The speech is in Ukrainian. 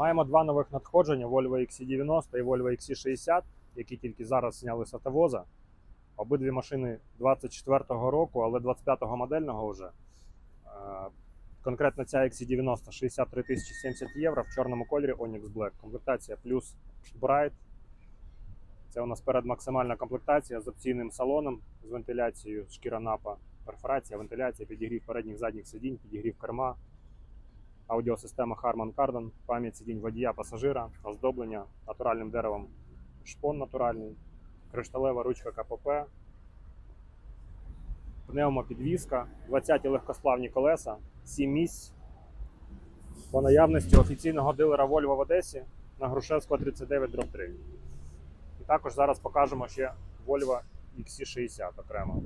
Маємо два нових надходження: Volvo XC90 і Volvo XC60, які тільки зараз зняли з автовоза. Обидві машини 24-го року, але 25-го модельного вже. Е, Конкретно ця XC90 63 тисячі 70 євро в чорному кольорі Onyx Black. Комплектація плюс Bright. Це у нас перед максимальна комплектація з опційним салоном, з вентиляцією, шкіра напа, перфорація, вентиляція, підігрів передніх задніх сидінь, підігрів керма, аудіосистема Harman Kardon, пам'ять сидінь водія, пасажира, оздоблення натуральним деревом, шпон натуральний, кришталева ручка КПП, пневмопідвізка, 20 легкосплавні колеса, 7 місць. По наявності офіційного дилера Volvo в Одесі на Грушевського 39 3. І також зараз покажемо ще Volvo XC60 окремо.